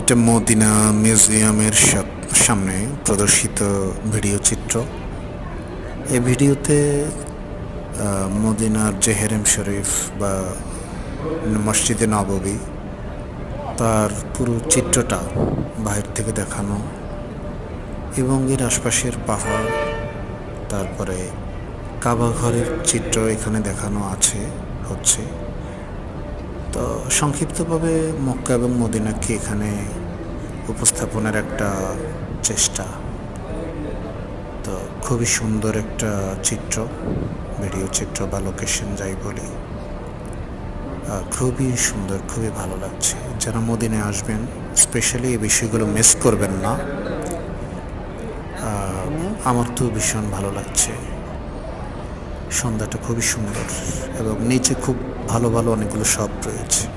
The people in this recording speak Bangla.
এটা মদিনা মিউজিয়ামের সামনে প্রদর্শিত ভিডিও চিত্র। এই ভিডিওতে মদিনার যে হেরেম শরীফ বা মসজিদে নববী তার পুরো চিত্রটা বাহির থেকে দেখানো এবং এর আশপাশের পাহাড়, তারপরে কাবা ঘরের চিত্র এখানে দেখানো আছে, হচ্ছে। তো সংক্ষিপ্তভাবে মক্কা এবং মদিনাকে এখানে উপস্থাপনের একটা চেষ্টা? তো খুবই সুন্দর একটা চিত্র, ভিডিও চিত্র বা লোকেশন যাই বলি। খুবই সুন্দর, খুবই ভালো লাগছে। যারা মদিনায় আসবেন স্পেশালি এই বিষয়গুলো মিস করবেন না। আমার তো ভীষণ ভালো লাগছে। সন্ধ্যাটা খুবই সুন্দর এবং নিচে খুব ভালো ভালো অনেকগুলো শপ রয়েছে।